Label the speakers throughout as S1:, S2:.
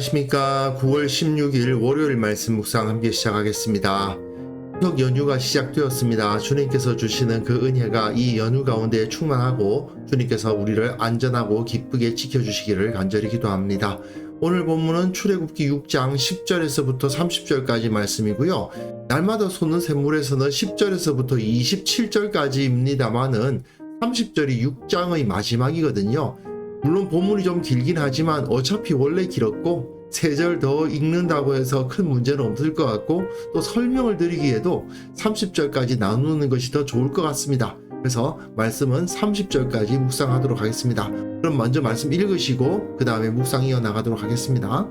S1: 안녕하십니까. 9월 16일 월요일 말씀 묵상 함께 시작하겠습니다. 추석 연휴가 시작되었습니다. 주님께서 주시는 그 은혜가 이 연휴 가운데 충만하고 주님께서 우리를 안전하고 기쁘게 지켜주시기를 간절히 기도합니다. 오늘 본문은 출애굽기 6장 10절에서부터 30절까지 말씀이고요. 날마다 솟는 샘물에서는 10절에서부터 27절까지입니다만은 30절이 6장의 마지막이거든요. 물론 본문이 좀 길긴 하지만 어차피 원래 길었고 세 절 더 읽는다고 해서 큰 문제는 없을 것 같고 또 설명을 드리기에도 30절까지 나누는 것이 더 좋을 것 같습니다. 그래서 말씀은 30절까지 묵상하도록 하겠습니다. 그럼 먼저 말씀 읽으시고 그 다음에 묵상 이어나가도록 하겠습니다.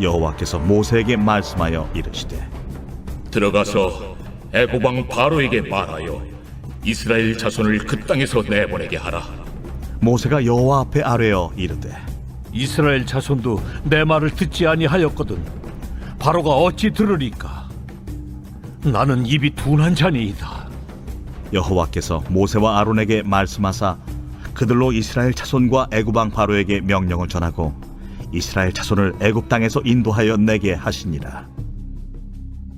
S2: 여호와께서 모세에게 말씀하여 이르시되
S3: 들어가서 왕 바로에게 말하여 이스라엘 자손을 그 땅에서 내보내게 하라.
S2: 모세가 여호와 앞에 아뢰어 이르되
S4: 이스라엘 자손도 내 말을 듣지 아니하였거든. 바로가 어찌 들으리까? 나는 입이 둔한 자니이다.
S2: 여호와께서 모세와 아론에게 말씀하사 그들로 이스라엘 자손과 애굽 왕 바로에게 명령을 전하고 이스라엘 자손을 애굽 땅에서 인도하여 내게 하시니라.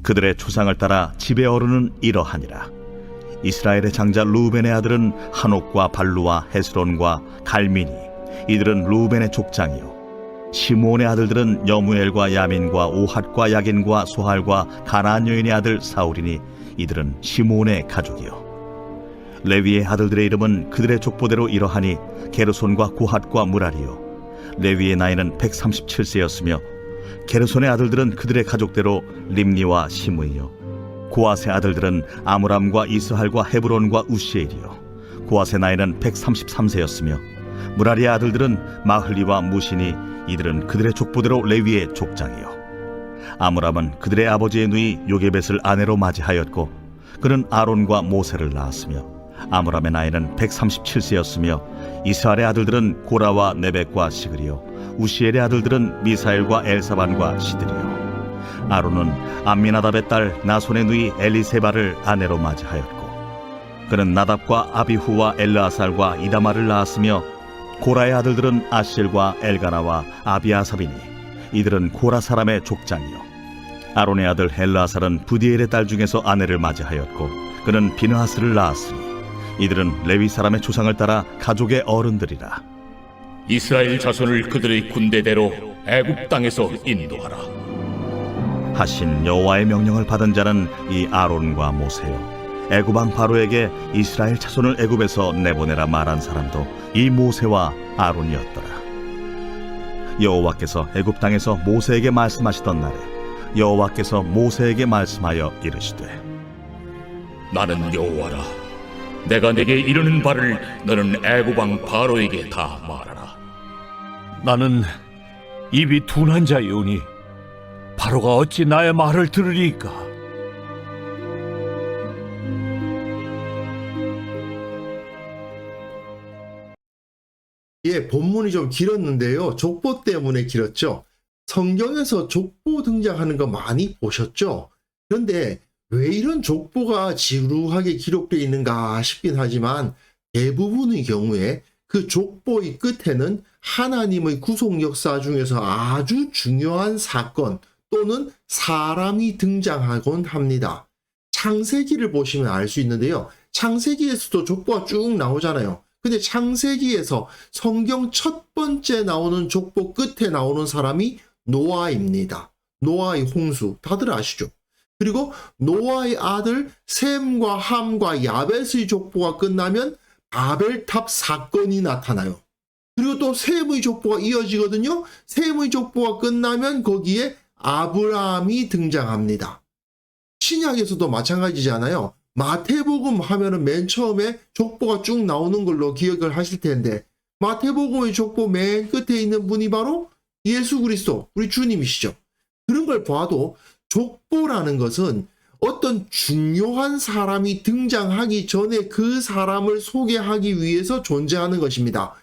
S2: 그들의 조상을 따라 집의 어른은 이러하니라. 이스라엘의 장자 루벤의 아들은 한옥과 발루와 헤스론과 갈미니 이들은 루벤의 족장이요. 시몬의 아들들은 여무엘과 야민과 오핫과 야긴과 소할과 가나안 여인의 아들 사울이니 이들은 시몬의 가족이요. 레위의 아들들의 이름은 그들의 족보대로 이러하니 게르손과 고핫과 무라리요. 레위의 나이는 137세였으며 게르손의 아들들은 그들의 가족대로 림니와 시므이요. 고아스의 아들들은 아므람과 이스할과 헤브론과 우시엘이요. 고아스의 나이는 133세였으며 무라리의 아들들은 마흘리와 무시니 이들은 그들의 족보대로 레위의 족장이요. 아므람은 그들의 아버지의 누이 요게벳을 아내로 맞이하였고 그는 아론과 모세를 낳았으며 아므람의 나이는 137세였으며 이스라엘의 아들들은 고라와 네벡과 시그리요 우시엘의 아들들은 미사엘과 엘사반과 시드리요. 아론은 암미나답의 딸 나손의 누이 엘리세바를 아내로 맞이하였고 그는 나답과 아비후와 엘르아살과 이다마를 낳았으며 고라의 아들들은 아실과 엘가나와 아비아삽이니 이들은 고라 사람의 족장이요. 아론의 아들 엘르아살은 부디엘의 딸 중에서 아내를 맞이하였고 그는 비느하스를 낳았으니 이들은 레위 사람의 조상을 따라 가족의 어른들이라.
S3: 이스라엘 자손을 그들의 군대대로 애굽 땅에서 인도하라.
S2: 하신 여호와의 명령을 받은 자는 이 아론과 모세요 애굽 왕 바로에게 이스라엘 자손을 애굽에서 내보내라 말한 사람도 이 모세와 아론이었더라 여호와께서 애굽 땅에서 모세에게 말씀하시던 날에 여호와께서 모세에게 말씀하여 이르시되
S3: 나는 여호와라. 내가 내게 이르는 바를 너는 애굽 왕 바로에게 다 말하라.
S4: 나는 입이 둔한 자이오니 바로가 어찌 나의 말을 들으리까
S1: 예, 본문이 좀 길었는데요. 족보 때문에 길었죠. 성경에서 족보 등장하는 거 많이 보셨죠? 그런데 왜 이런 족보가 지루하게 기록되어 있는가 싶긴 하지만 대부분의 경우에 그 족보의 끝에는 하나님의 구속 역사 중에서 아주 중요한 사건 또는 사람이 등장하곤 합니다. 창세기를 보시면 알 수 있는데요. 창세기에서도 족보가 쭉 나오잖아요. 근데 창세기에서 성경 첫 번째 나오는 족보 끝에 나오는 사람이 노아입니다. 노아의 홍수. 다들 아시죠? 그리고 노아의 아들 셈과 함과 야벳의 족보가 끝나면 바벨탑 사건이 나타나요. 그리고 또 셈의 족보가 이어지거든요. 셈의 족보가 끝나면 거기에 아브라함이 등장합니다. 신약에서도 마찬가지잖아요. 마태복음 하면은 맨 처음에 족보가 쭉 나오는 걸로 기억을 하실 텐데 마태복음의 족보 맨 끝에 있는 분이 바로 예수 그리스도 우리 주님이시죠. 그런 걸 봐도 족보라는 것은 어떤 중요한 사람이 등장하기 전에 그 사람을 소개하기 위해서 존재하는 것입니다.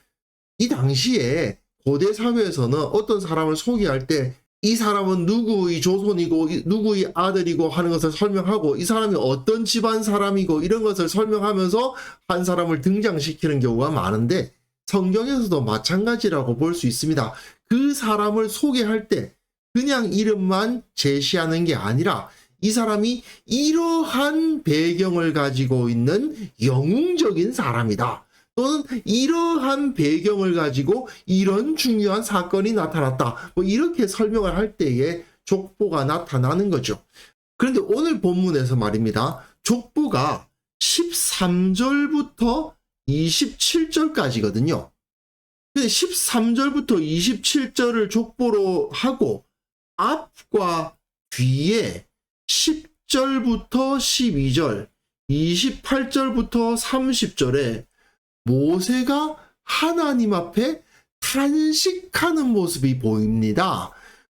S1: 이 당시에 고대 사회에서는 어떤 사람을 소개할 때 이 사람은 누구의 조손이고 이- 누구의 아들이고 하는 것을 설명하고 이 사람이 어떤 집안 사람이고 이런 것을 설명하면서 한 사람을 등장시키는 경우가 많은데 성경에서도 마찬가지라고 볼 수 있습니다. 그 사람을 소개할 때 그냥 이름만 제시하는 게 아니라 이 사람이 이러한 배경을 가지고 있는 영웅적인 사람이다. 또는 이러한 배경을 가지고 이런 중요한 사건이 나타났다. 뭐 이렇게 설명을 할 때에 족보가 나타나는 거죠. 그런데 오늘 본문에서 말입니다. 족보가 13절부터 27절까지거든요. 근데 13절부터 27절을 족보로 하고 앞과 뒤에 10절부터 12절, 28절부터 30절에 모세가 하나님 앞에 탄식하는 모습이 보입니다.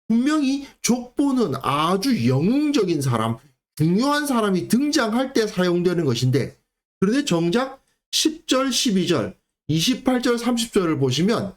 S1: 분명히 족보는 아주 영웅적인 사람, 중요한 사람이 등장할 때 사용되는 것인데, 그런데 정작 10절, 12절, 28절, 30절을 보시면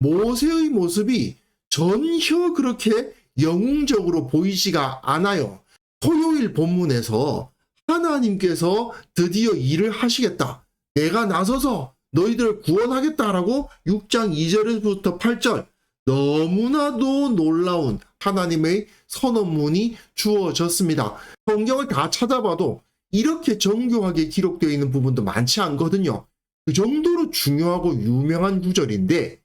S1: 모세의 모습이 전혀 그렇게 영웅적으로 보이지가 않아요. 토요일 본문에서 하나님께서 드디어 일을 하시겠다. 내가 나서서 너희들을 구원하겠다라고 6장 2절에서부터 8절 너무나도 놀라운 하나님의 선언문이 주어졌습니다. 성경을 다 찾아봐도 이렇게 정교하게 기록되어 있는 부분도 많지 않거든요. 그 정도로 중요하고 유명한 구절인데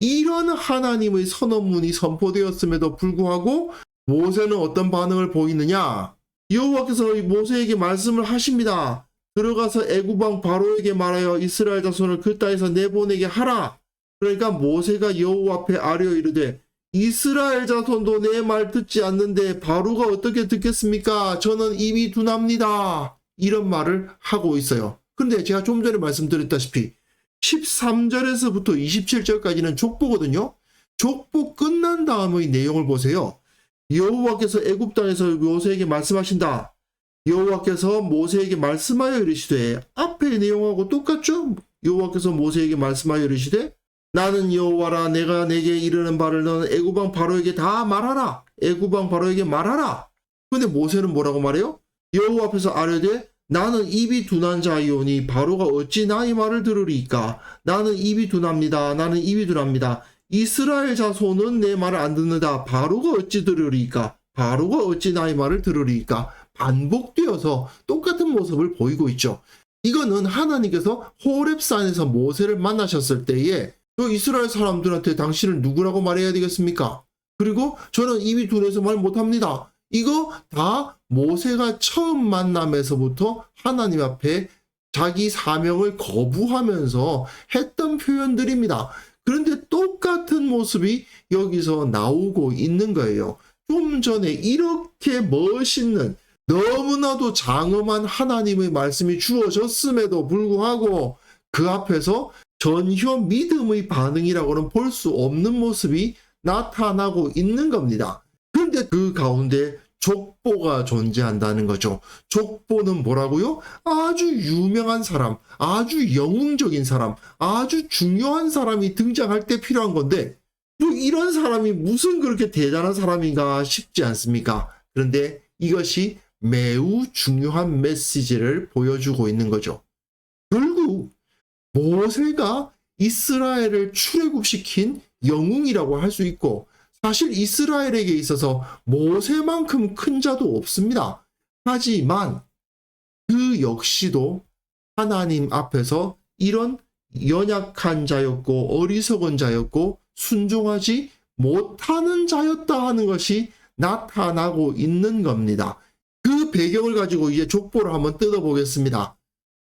S1: 이런 하나님의 선언문이 선포되었음에도 불구하고 모세는 어떤 반응을 보이느냐? 여호와께서 모세에게 말씀을 하십니다. 들어가서 애굽왕 바로에게 말하여 이스라엘 자손을 그 땅에서 내보내게 하라. 그러니까 모세가 여호와 앞에 아뢰어 이르되 이스라엘 자손도 내 말 듣지 않는데 바로가 어떻게 듣겠습니까? 저는 이미 둔합니다. 이런 말을 하고 있어요. 그런데 제가 좀 전에 말씀드렸다시피 13절에서부터 27절까지는 족보거든요. 족보 끝난 다음의 내용을 보세요. 여호와께서 애굽 땅에서 모세에게 말씀하신다. 여호와께서 모세에게 말씀하여 이르시되 앞의 내용하고 똑같죠? 여호와께서 모세에게 말씀하여 이르시되 나는 여호와라 내가 내게 이르는 바를 너는 애굽왕 바로에게 다 말하라. 애굽왕 바로에게 말하라. 근데 모세는 뭐라고 말해요? 여호와 앞에서 아뢰되 나는 입이 둔한 자이오니 바로가 어찌 나의 말을 들으리까? 나는 입이 둔합니다. 나는 입이 둔합니다. 이스라엘 자손은 내 말을 안 듣는다. 바로가 어찌 들으리까? 바로가 어찌 나의 말을 들으리까? 반복되어서 똑같은 모습을 보이고 있죠. 이거는 하나님께서 호렙산에서 모세를 만나셨을 때에 저 이스라엘 사람들한테 당신을 누구라고 말해야 되겠습니까? 그리고 저는 입이 둔해서 말 못합니다. 이거 다 모세가 처음 만남에서부터 하나님 앞에 자기 사명을 거부하면서 했던 표현들입니다. 그런데 똑같은 모습이 여기서 나오고 있는 거예요. 좀 전에 이렇게 멋있는 너무나도 장엄한 하나님의 말씀이 주어졌음에도 불구하고 그 앞에서 전혀 믿음의 반응이라고는 볼 수 없는 모습이 나타나고 있는 겁니다. 그런데 그 가운데 족보가 존재한다는 거죠. 족보는 뭐라고요? 아주 유명한 사람, 아주 영웅적인 사람, 아주 중요한 사람이 등장할 때 필요한 건데, 뭐 이런 사람이 무슨 그렇게 대단한 사람인가 싶지 않습니까? 그런데 이것이 매우 중요한 메시지를 보여주고 있는 거죠. 결국 모세가 이스라엘을 출애굽시킨 영웅이라고 할 수 있고 사실 이스라엘에게 있어서 모세만큼 큰 자도 없습니다. 하지만 그 역시도 하나님 앞에서 이런 연약한 자였고 어리석은 자였고 순종하지 못하는 자였다 하는 것이 나타나고 있는 겁니다. 그 배경을 가지고 이제 족보를 한번 뜯어보겠습니다.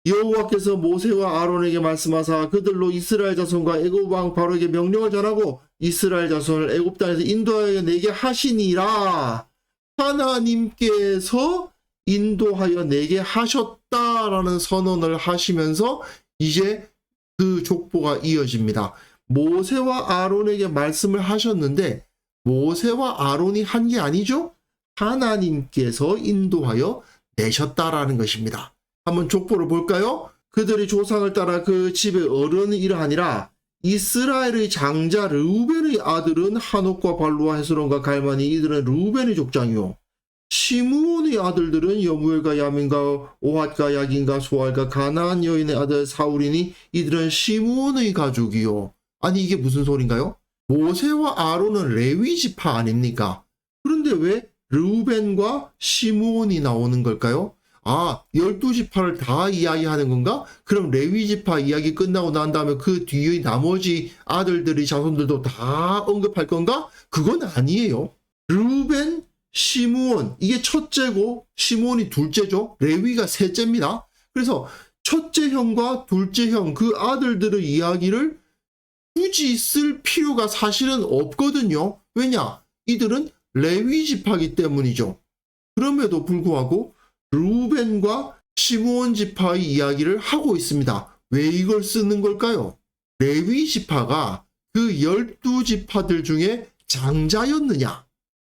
S1: 여호와께서 모세와 아론에게 말씀하사 그들로 이스라엘 자손과 애굽 왕 바로에게 명령을 전하고 이스라엘 자손을 애굽 땅에서 인도하여 내게 하시니라 하나님께서 인도하여 내게 하셨다라는 선언을 하시면서 이제 그 족보가 이어집니다. 모세와 아론에게 말씀을 하셨는데 모세와 아론이 한 게 아니죠? 하나님께서 인도하여 내셨다라는 것입니다. 한번 족보를 볼까요? 그들이 조상을 따라 그 집의 어른이 이러하니라 이스라엘의 장자 르우벤의 아들은 한옥과 발루와 헤스론과 갈만이 이들은 르우벤의 족장이요 시므온의 아들들은 여무엘과 야민과 오핫과 야긴과 소알과 가나안 여인의 아들 사울이니 이들은 시므온의 가족이요. 아니 이게 무슨 소린가요? 모세와 아론은 레위 지파 아닙니까? 그런데 왜 르우벤과 시므온이 나오는 걸까요? 아, 열두 지파를 다 이야기하는 건가? 그럼 레위 지파 이야기 끝나고 난 다음에 그 뒤의 나머지 아들들의 자손들도 다 언급할 건가? 그건 아니에요. 르우벤, 시므온 이게 첫째고 시므온이 둘째죠. 레위가 셋째입니다. 그래서 첫째 형과 둘째 형 그 아들들의 이야기를 굳이 쓸 필요가 사실은 없거든요. 왜냐? 이들은 레위 지파기 때문이죠. 그럼에도 불구하고 루벤과 시므온 지파의 이야기를 하고 있습니다. 왜 이걸 쓰는 걸까요? 레위 지파가 그 열두 지파들 중에 장자였느냐?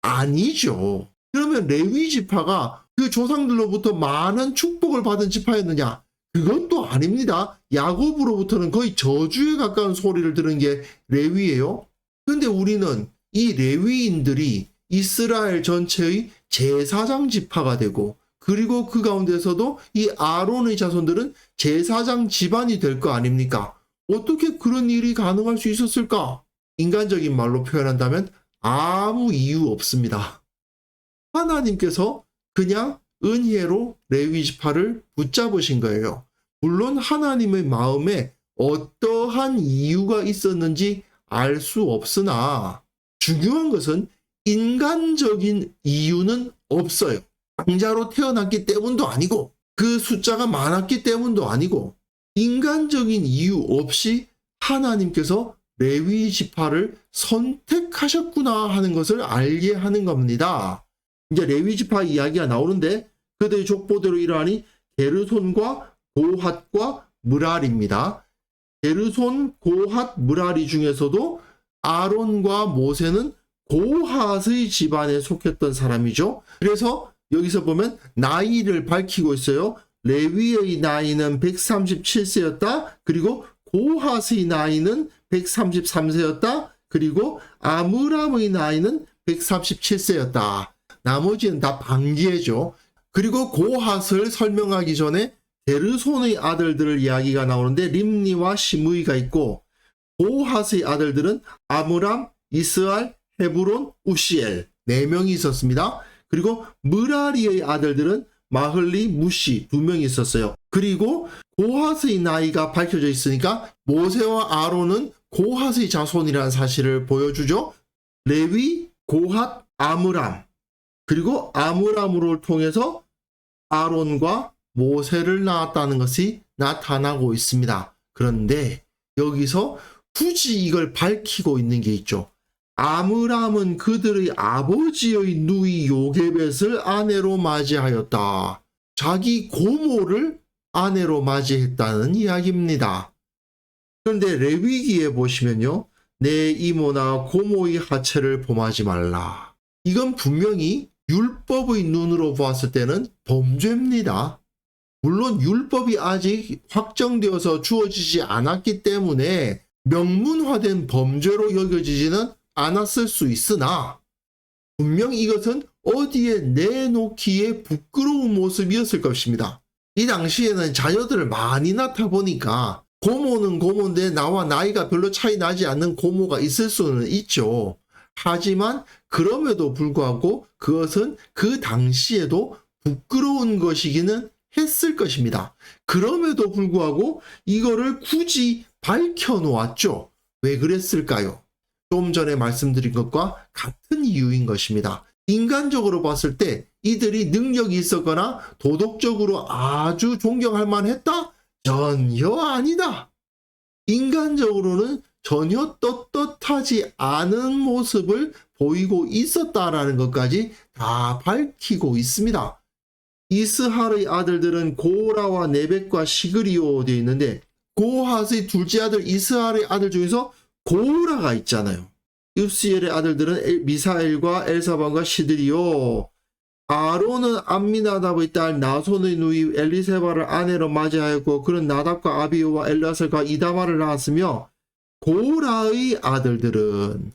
S1: 아니죠. 그러면 레위 지파가 그 조상들로부터 많은 축복을 받은 지파였느냐? 그건 또 아닙니다. 야곱으로부터는 거의 저주에 가까운 소리를 들은 게 레위예요. 근데 우리는 이 레위인들이 이스라엘 전체의 제사장 지파가 되고 그리고 그 가운데서도 이 아론의 자손들은 제사장 집안이 될 거 아닙니까? 어떻게 그런 일이 가능할 수 있었을까? 인간적인 말로 표현한다면 아무 이유 없습니다. 하나님께서 그냥 은혜로 레위 지파를 붙잡으신 거예요. 물론 하나님의 마음에 어떠한 이유가 있었는지 알 수 없으나 중요한 것은 인간적인 이유는 없어요. 장자로 태어났기 때문도 아니고 그 숫자가 많았기 때문도 아니고 인간적인 이유 없이 하나님께서 레위 지파를 선택하셨구나 하는 것을 알게 하는 겁니다. 이제 레위 지파 이야기가 나오는데 그들의 족보대로 일어나니 게르손과 고핫과 무랄입니다. 게르손, 고핫, 무랄이 중에서도 아론과 모세는 고핫의 집안에 속했던 사람이죠. 그래서 여기서 보면 나이를 밝히고 있어요. 레위의 나이는 137세였다. 그리고 고핫의 나이는 133세였다. 그리고 아므람의 나이는 137세였다. 나머지는 다 반기회죠. 그리고 고핫을 설명하기 전에 게르손의 아들들을 이야기가 나오는데 림니와 시므이가 있고 고핫의 아들들은 아므람, 이스알, 헤브론, 우시엘 네 명이 있었습니다. 그리고 무라리의 아들들은 마흘리, 무시 두 명이 있었어요. 그리고 고핫의 나이가 밝혀져 있으니까 모세와 아론은 고핫의 자손이라는 사실을 보여주죠. 레위, 고핫, 아므람 그리고 아므람으로 통해서 아론과 모세를 낳았다는 것이 나타나고 있습니다. 그런데 여기서 굳이 이걸 밝히고 있는 게 있죠. 아므람은 그들의 아버지의 누이 요게벳을 아내로 맞이하였다. 자기 고모를 아내로 맞이했다는 이야기입니다. 그런데 레위기에 보시면요. 내 이모나 고모의 하체를 범하지 말라. 이건 분명히 율법의 눈으로 보았을 때는 범죄입니다. 물론 율법이 아직 확정되어서 주어지지 않았기 때문에 명문화된 범죄로 여겨지지는 않았을 수 있으나 분명 이것은 어디에 내놓기에 부끄러운 모습이었을 것입니다. 이 당시에는 자녀들을 많이 낳다 보니까 고모는 고모인데 나와 나이가 별로 차이 나지 않는 고모가 있을 수는 있죠. 하지만 그럼에도 불구하고 그것은 그 당시에도 부끄러운 것이기는 했을 것입니다. 그럼에도 불구하고 이거를 굳이 밝혀 놓았죠. 왜 그랬을까요? 좀 전에 말씀드린 것과 같은 이유인 것입니다. 인간적으로 봤을 때 이들이 능력이 있었거나 도덕적으로 아주 존경할 만했다? 전혀 아니다. 인간적으로는 전혀 떳떳하지 않은 모습을 보이고 있었다라는 것까지 다 밝히고 있습니다. 이스할의 아들들은 고라와 네벡과 시그리오 되어 있는데 고핫의 둘째 아들 이스할의 아들 중에서 고라가 있잖아요. 입시엘의 아들들은 엘- 미사엘과 엘사반과 시드리오. 아론은 암미나답의 딸 나손의 누이 엘리세바를 아내로 맞이하였고 그는 나답과 아비오와 엘라셀과 이다마를 낳았으며 고라의 아들들은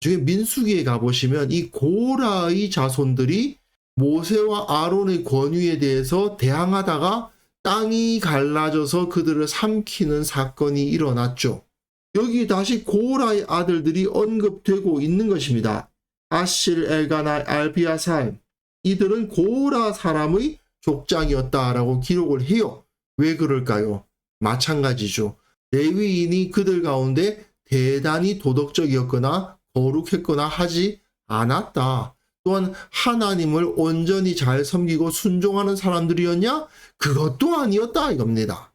S1: 중에 민수기에 가보시면 이 고라의 자손들이 모세와 아론의 권위에 대해서 대항하다가 땅이 갈라져서 그들을 삼키는 사건이 일어났죠. 여기 다시 고라의 아들들이 언급되고 있는 것입니다. 아실, 엘가나, 알비아살 이들은 고라 사람의 족장이었다라고 기록을 해요. 왜 그럴까요? 마찬가지죠. 레위인이 그들 가운데 대단히 도덕적이었거나 거룩했거나 하지 않았다. 또한 하나님을 온전히 잘 섬기고 순종하는 사람들이었냐? 그것도 아니었다 이겁니다.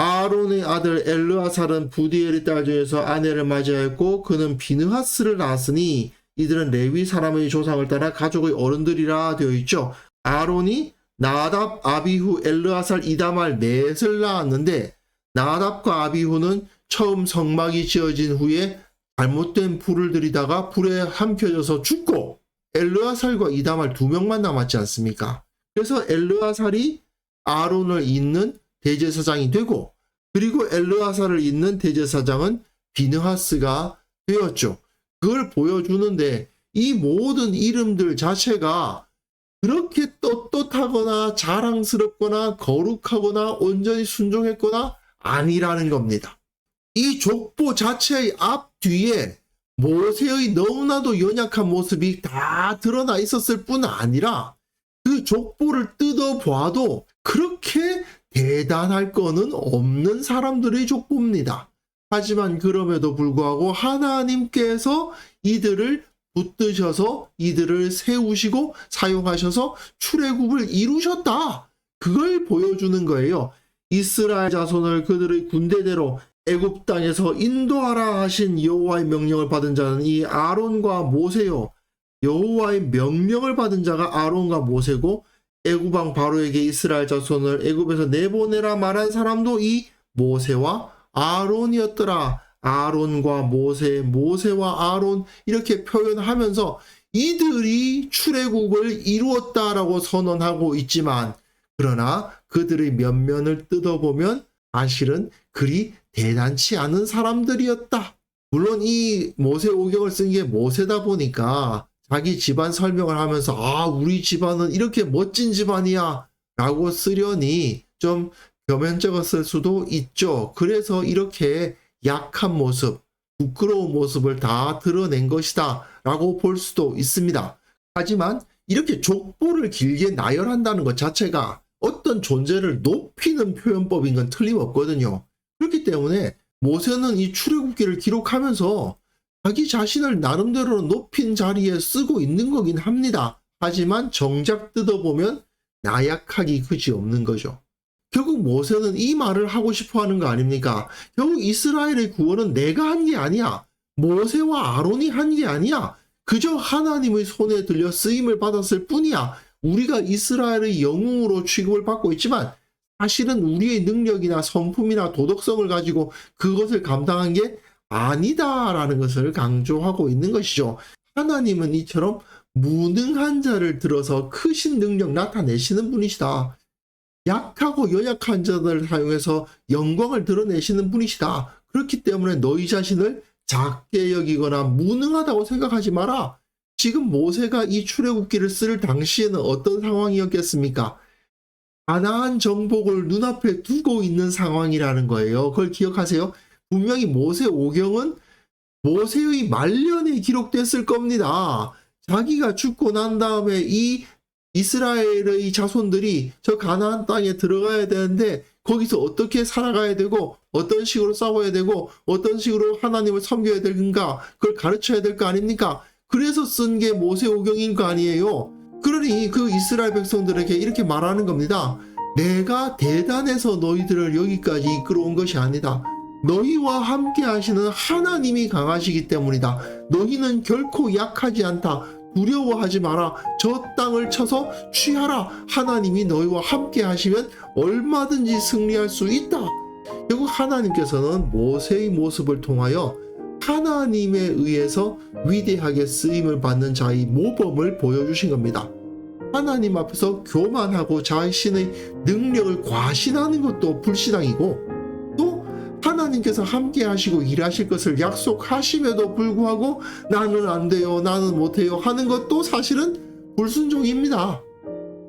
S1: 아론의 아들 엘르아살은 부디엘의 딸 중에서 아내를 맞이하였고 그는 비느하스를 낳았으니 이들은 레위 사람의 조상을 따라 가족의 어른들이라 되어 있죠. 아론이 나답, 아비후, 엘르아살, 이다말 넷을 낳았는데 나답과 아비후는 처음 성막이 지어진 후에 잘못된 불을 들이다가 불에 함켜져서 죽고 엘르아살과 이다말 두 명만 남았지 않습니까? 그래서 엘르아살이 아론을 잇는 대제사장이 되고 그리고 엘르아살을 잇는 대제사장은 비느하스가 되었죠. 그걸 보여주는데 이 모든 이름들 자체가 그렇게 떳떳하거나 자랑스럽거나 거룩하거나 온전히 순종했거나 아니라는 겁니다. 이 족보 자체의 앞 뒤에 모세의 너무나도 연약한 모습이 다 드러나 있었을 뿐 아니라 그 족보를 뜯어봐도 그렇게 대단할 거는 없는 사람들의 족보입니다. 하지만 그럼에도 불구하고 하나님께서 이들을 붙드셔서 이들을 세우시고 사용하셔서 출애굽을 이루셨다. 그걸 보여주는 거예요. 이스라엘 자손을 그들의 군대대로 애굽 땅에서 인도하라 하신 여호와의 명령을 받은 자는 이 아론과 모세요. 여호와의 명령을 받은 자가 아론과 모세고 애굽왕 바로에게 이스라엘 자손을 애굽에서 내보내라 말한 사람도 이 모세와 아론이었더라. 아론과 모세, 모세와 아론 이렇게 표현하면서 이들이 출애굽을 이루었다라고 선언하고 있지만 그러나 그들의 면면을 뜯어보면 사실은 그리 대단치 않은 사람들이었다. 물론 이 모세 오경을 쓴 게 모세다 보니까 자기 집안 설명을 하면서 아 우리 집안은 이렇게 멋진 집안이야 라고 쓰려니 좀 표면적었을 수도 있죠. 그래서 이렇게 약한 모습, 부끄러운 모습을 다 드러낸 것이다 라고 볼 수도 있습니다. 하지만 이렇게 족보를 길게 나열한다는 것 자체가 어떤 존재를 높이는 표현법인 건 틀림없거든요. 그렇기 때문에 모세는 이 출애굽기를 기록하면서 자기 자신을 나름대로 높인 자리에 쓰고 있는 거긴 합니다. 하지만 정작 뜯어보면 나약하기 그지 없는 거죠. 결국 모세는 이 말을 하고 싶어 하는 거 아닙니까? 결국 이스라엘의 구원은 내가 한 게 아니야. 모세와 아론이 한 게 아니야. 그저 하나님의 손에 들려 쓰임을 받았을 뿐이야. 우리가 이스라엘의 영웅으로 취급을 받고 있지만 사실은 우리의 능력이나 성품이나 도덕성을 가지고 그것을 감당한 게 아니다라는 것을 강조하고 있는 것이죠. 하나님은 이처럼 무능한 자를 들어서 크신 능력 나타내시는 분이시다. 약하고 연약한 자들을 사용해서 영광을 드러내시는 분이시다. 그렇기 때문에 너희 자신을 작게 여기거나 무능하다고 생각하지 마라. 지금 모세가 이 출애굽기를 쓸 당시에는 어떤 상황이었겠습니까? 가나안 정복을 눈앞에 두고 있는 상황이라는 거예요. 그걸 기억하세요. 분명히 모세 오경은 모세의 말년에 기록됐을 겁니다. 자기가 죽고 난 다음에 이 이스라엘의 자손들이 저 가나안 땅에 들어가야 되는데 거기서 어떻게 살아가야 되고 어떤 식으로 싸워야 되고 어떤 식으로 하나님을 섬겨야 될까 그걸 가르쳐야 될 거 아닙니까? 그래서 쓴 게 모세오경인 거 아니에요. 그러니 그 이스라엘 백성들에게 이렇게 말하는 겁니다. 내가 대단해서 너희들을 여기까지 이끌어온 것이 아니다. 너희와 함께 하시는 하나님이 강하시기 때문이다. 너희는 결코 약하지 않다. 두려워하지 마라. 저 땅을 쳐서 취하라. 하나님이 너희와 함께 하시면 얼마든지 승리할 수 있다. 결국 하나님께서는 모세의 모습을 통하여 하나님에 의해서 위대하게 쓰임을 받는 자의 모범을 보여주신 겁니다. 하나님 앞에서 교만하고 자신의 능력을 과신하는 것도 불신앙이고 또 하나님께서 함께 하시고 일하실 것을 약속하심에도 불구하고 나는 안 돼요, 나는 못 해요 하는 것도 사실은 불순종입니다.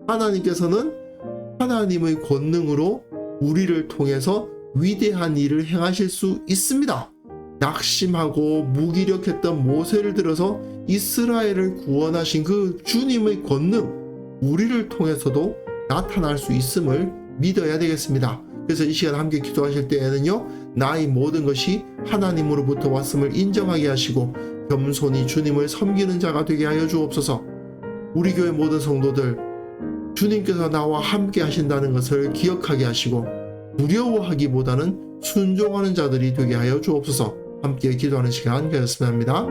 S1: 하나님께서는 하나님의 권능으로 우리를 통해서 위대한 일을 행하실 수 있습니다. 낙심하고 무기력했던 모세를 들어서 이스라엘을 구원하신 그 주님의 권능, 우리를 통해서도 나타날 수 있음을 믿어야 되겠습니다. 그래서 이 시간 함께 기도하실 때에는요, 나의 모든 것이 하나님으로부터 왔음을 인정하게 하시고, 겸손히 주님을 섬기는 자가 되게 하여 주옵소서. 우리 교회 모든 성도들, 주님께서 나와 함께 하신다는 것을 기억하게 하시고, 두려워하기보다는 순종하는 자들이 되게 하여 주옵소서. 함께 기도하는 시간 되었으면 합니다.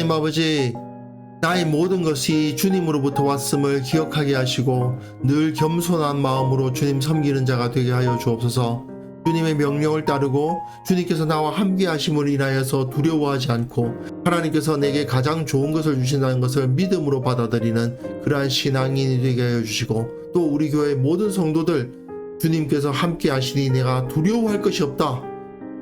S1: 하나님 아버지, 나의 모든 것이 주님으로부터 왔음을 기억하게 하시고 늘 겸손한 마음으로 주님 섬기는 자가 되게 하여 주옵소서. 주님의 명령을 따르고 주님께서 나와 함께 하심을 인하여서 두려워하지 않고 하나님께서 내게 가장 좋은 것을 주신다는 것을 믿음으로 받아들이는 그러한 신앙인이 되게 하여 주시고 또 우리 교회 모든 성도들 주님께서 함께 하시니 내가 두려워할 것이 없다.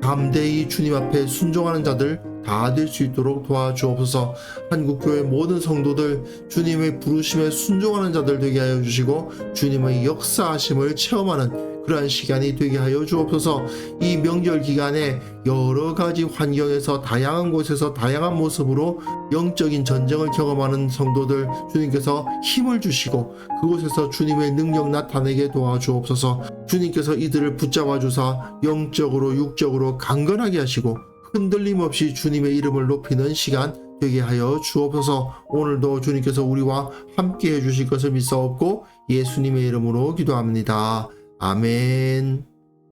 S1: 담대히 주님 앞에 순종하는 자들 다 될 수 있도록 도와주옵소서. 한국교회 모든 성도들 주님의 부르심에 순종하는 자들 되게 하여 주시고 주님의 역사하심을 체험하는 그러한 시간이 되게 하여 주옵소서. 이 명절 기간에 여러 가지 환경에서 다양한 곳에서 다양한 모습으로 영적인 전쟁을 경험하는 성도들 주님께서 힘을 주시고 그곳에서 주님의 능력 나타내게 도와주옵소서. 주님께서 이들을 붙잡아 주사 영적으로 육적으로 강건하게 하시고 흔들림 없이 주님의 이름을 높이는 시간 되게 하여 주옵소서 오늘도 주님께서 우리와 함께 해주실 것을 믿사옵고 예수님의 이름으로 기도합니다. 아멘.